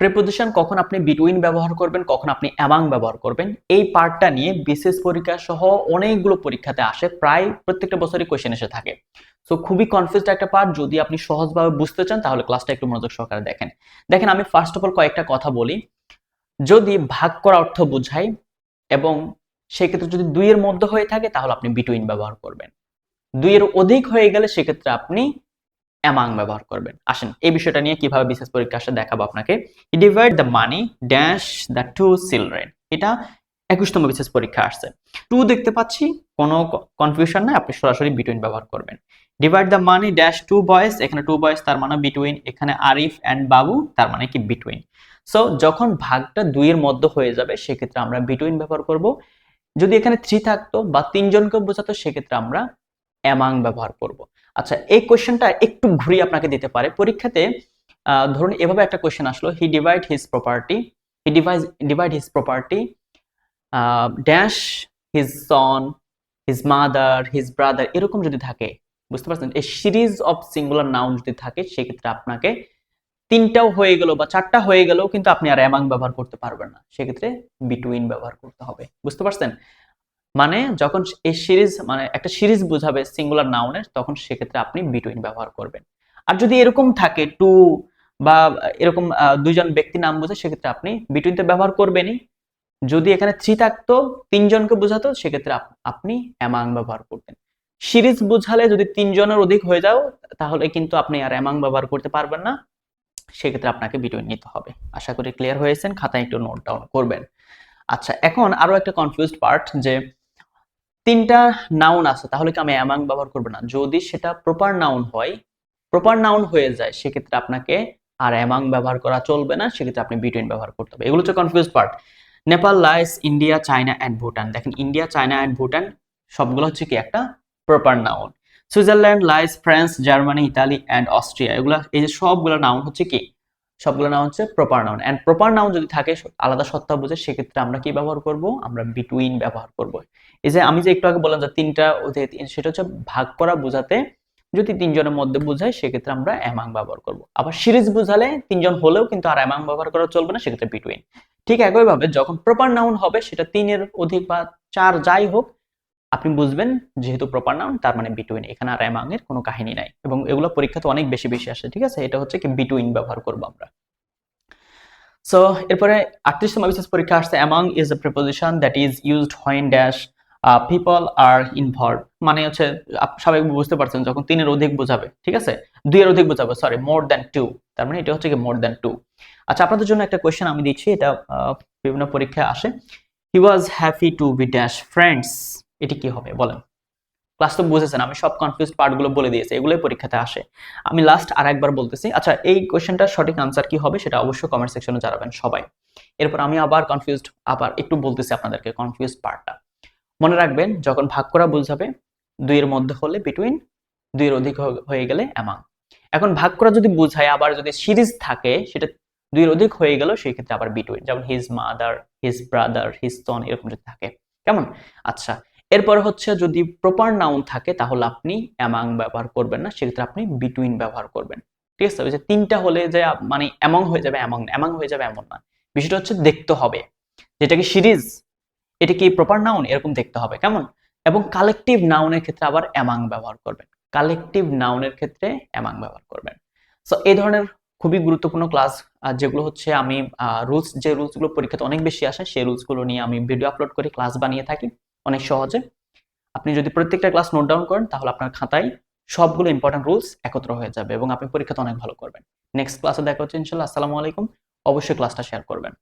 Preposition কখন আপনি between ব্যবহার করবেন, কখন আপনি অ্যামাং ব্যবহার করবেন, এই পার্টটা নিয়ে বিশেষ পরীক্ষা সহ অনেকগুলো পরীক্ষাতে আসে, প্রায় প্রত্যেকটা বছরই কোয়েশ্চেন এসে থাকে। সো খুবই কনফিউজড একটা পার্ট যদি আপনি সহজভাবে বুঝতে চান, তাহলে ক্লাসটা একটু মনোযোগ সহকারে দেখেন। দেখেন, আমি ফার্স্ট অফ অল কয়েকটা কথা বলি। যদি ভাগ করা অর্থ বোঝায় এবং সেক্ষেত্রে যদি দুইয়ের মধ্যে হয়ে থাকে, তাহলে আপনি বিটুইন ব্যবহার করবেন। দুইয়ের অধিক হয়ে গেলে সেক্ষেত্রে আপনি অ্যামাং ব্যবহার করবেন। আসেন, এই বিষয়টা নিয়ে কীভাবে বিশেষ পরীক্ষা আসে দেখাবো আপনাকে। Divide the money dash the two children এটা একুশতম বিশেষ পরীক্ষা আসছে। টু দেখতে পাচ্ছি, কোনো কনফিউশন নাই, আপনি সরাসরি বিটুইন ব্যবহার করবেন। Divide the money dash two boys এখানে টু বয়েস তার মানে বিটুইন এখানে আরিফ অ্যান্ড বাবু তার মানে কি বিটুইন সো যখন ভাগটা দুইয়ের মধ্যে হয়ে যাবে, সেক্ষেত্রে আমরা বিটুইন ব্যবহার করব। যদি এখানে থ্রি থাকতো বা তিনজনকে বোঝাতো, সেক্ষেত্রে আমরা অ্যামাং ব্যবহার করব। আচ্ছা এই কোয়েশ্চেনটা একটু ঘুরিয়ে আপনাকে দিতে পারে। পরীক্ষাতে ধরুন এভাবে একটা কোয়েশ্চেন আসলো he divide his property he divide divide his property dash his son his mother his brother এরকম যদি থাকে, বুঝতে পারছেন? এই সিরিজ অফ সিঙ্গুলার নাউন যদি থাকে, সেক্ষেত্রে আপনাকে তিনটাও হয়ে গেল বা চারটা হয়ে গেলেও কিন্তু আপনি আর অ্যামাং ব্যবহার করতে পারবেন না। সেক্ষেত্রে বিটুইন ব্যবহার করতে হবে। বুঝতে পারছেন? মানে যখন এই সিরিজ মানে একটা সিরিজ বোঝাবে সিঙ্গুলার নাউনের, তখন সেক্ষেত্রে আপনি বিটুইন ব্যবহার করবেন। আর যদি এরকম থাকে টু বা এরকম দুইজন ব্যক্তি নাম বোঝে, সেক্ষেত্রে আপনি বিটুইন তো ব্যবহার করবেনই। যদি এখানে থ্রি থাকতো, তিনজনকে বোঝাতো, সেক্ষেত্রে আপনি অ্যামাং ব্যবহার করতেন। সিরিজ বোঝালে যদি তিনজনের অধিক হয়ে যাও, তাহলে কিন্তু আপনি আর অ্যামাং ব্যবহার করতে পারবেন না। সেক্ষেত্রে আপনাকে বিটুইন নিতে হবে। আশা করি ক্লিয়ার হয়েছেন খাতায় একটু নোট ডাউন করবেন। আচ্ছা এখন আরও একটা কনফিউজড পার্ট যে তিনটা নাউন আছে, তাহলে কি আমি অ্যামাং ব্যবহার করব না? যদি সেটা প্রপার নাউন হয় প্রপার নাউন হয়ে যায়, সেক্ষেত্রে আপনাকে আর অ্যামাং ব্যবহার করা চলবে না, সেক্ষেত্রে আপনি বিটুইন ব্যবহার করতে হবে। এগুলো হচ্ছে confuse part Nepal lies India China and Bhutan দেখেন ইন্ডিয়া চায়না অ্যান্ড ভুটান সবগুলো হচ্ছে কি একটা proper noun Switzerland lies France Germany Italy and Austria এগুলো, এই যে সবগুলো নাউন হচ্ছে কি? সবগুলো নাউন হচ্ছে proper noun and proper noun যদি থাকে, আলাদা সত্তা বোঝে, সেক্ষেত্রে আমরা কি ব্যবহার করব? আমরা বিটুইন ব্যবহার করব। এই যে আমি যে একটু আগে বললাম যে তিনটা সেটা হচ্ছে ভাগ করা বোঝাতে। যদি তিনজনের মধ্যে বোঝায়, সেক্ষেত্রে আমরা অ্যামাং ব্যবহার করব। আবার সিরিজ বোঝালে তিনজন হলেও কিন্তু আর অ্যামাং ব্যবহার করা চলবে না, সেক্ষেত্রে বিটুইন ঠিক একইভাবে যখন প্রপার নাউন হবে, সেটা তিনের অধিক বা চার যাই হোক আপনি বুঝবেন যেহেতু প্রপার নাউন তার মানে বিটুইন এখানে আর অ্যামাং এর কোনো কাহিনী নাই। এবং এগুলো পরীক্ষাতে অনেক বেশি বেশি আসে, ঠিক আছে? এটা হচ্ছে কি বিটুইন ব্যবহার করব আমরা। সো এরপরে আটত্রিশতম বিশেষ পরীক্ষা আসছে। Among is a preposition that is used when dash people are involve মানে হচ্ছে সবাই বুঝতে পারছেন, যখন তিনের অধিক বোঝাবে, ঠিক আছে? দুইয়ের অধিক বোঝাবে সরি মোর দ্যান টু তার মানে এটা হচ্ছে কি মোর দ্যান টু আচ্ছা আপনাদের জন্য একটা কোয়েশ্চেন আমি দিচ্ছি, এটা বিভিন্ন পরীক্ষায় আসে। He was happy to be dash friends এটি কি হবে? বলেন। ক্লাস তো বুঝেছেন, আমি সব কনফিউজ পার্টগুলো বলে দিয়েছি, এগুলোই পরীক্ষাতে আসে। আমি লাস্ট আর একবার বলতেছি আচ্ছা এই কোয়েশ্চেনটার সঠিক আনসার কি হবে সেটা অবশ্যই কমেন্ট সেকশনে জানাবেন সবাই। এরপর আমি আবার কনফিউজড আবার একটু বলতেছি আপনাদেরকে কনফিউজ পার্টটা মনে রাখবেন, যখন ভাগ করা বোঝাবে, দুইয়ের মধ্যে হলে বিটুইন দুইয়ের অধিক হয়ে গেলে অ্যামাং এখন ভাগ করা যদি বুঝায়, আবার যদি সিরিজ থাকে, সেটা দুইয়ের অধিক হয়ে গেল সেই ক্ষেত্রে আবার বিটুইন যেমন his mother his brother his son এরকম যদি থাকে। কেমন? আচ্ছা এরপর হচ্ছে যদি প্রপার নাউন থাকে, তাহলে আপনি অ্যামাং ব্যবহার করবেন না, সেক্ষেত্রে আপনি বিটুইন ব্যবহার করবেন। ঠিক আছে? ওই যে তিনটা হলে যে মানে অ্যামাং হয়ে যাবে অ্যামাং অ্যামাং হয়ে যাবে এমন না। বিষয়টা হচ্ছে দেখতে হবে। যেটা কি সিরিজ এটা কি প্রপার নাউন এরকম দেখতে হবে, কেমন? এবং কালেকটিভ নাউনের ক্ষেত্রে আবার অ্যামাং ব্যবহার করবেন। কালেকটিভ নাউনের ক্ষেত্রে অ্যামাং ব্যবহার করবেন। সো এই ধরনের খুবই গুরুত্বপূর্ণ ক্লাস যেগুলো হচ্ছে আমি রুলস যে রুলসগুলো পরীক্ষাতে অনেক বেশি আসে, সেই রুলসগুলো নিয়ে আমি ভিডিও আপলোড করে ক্লাস বানিয়ে থাকি। অনেক সহজে। আপনি যদি প্রত্যেকটা ক্লাস নোট ডাউন করেন, তাহলে আপনার খাতায় সবগুলো ইম্পর্টেন্ট রুলস একত্র হয়ে যাবে এবং আপনি পরীক্ষাতে অনেক ভালো করবেন। নেক্সট ক্লাসে দেখা হচ্ছে ইনশাল্লাহ। আসসালামু আলাইকুম। অবশ্যই ক্লাসটা শেয়ার করবেন।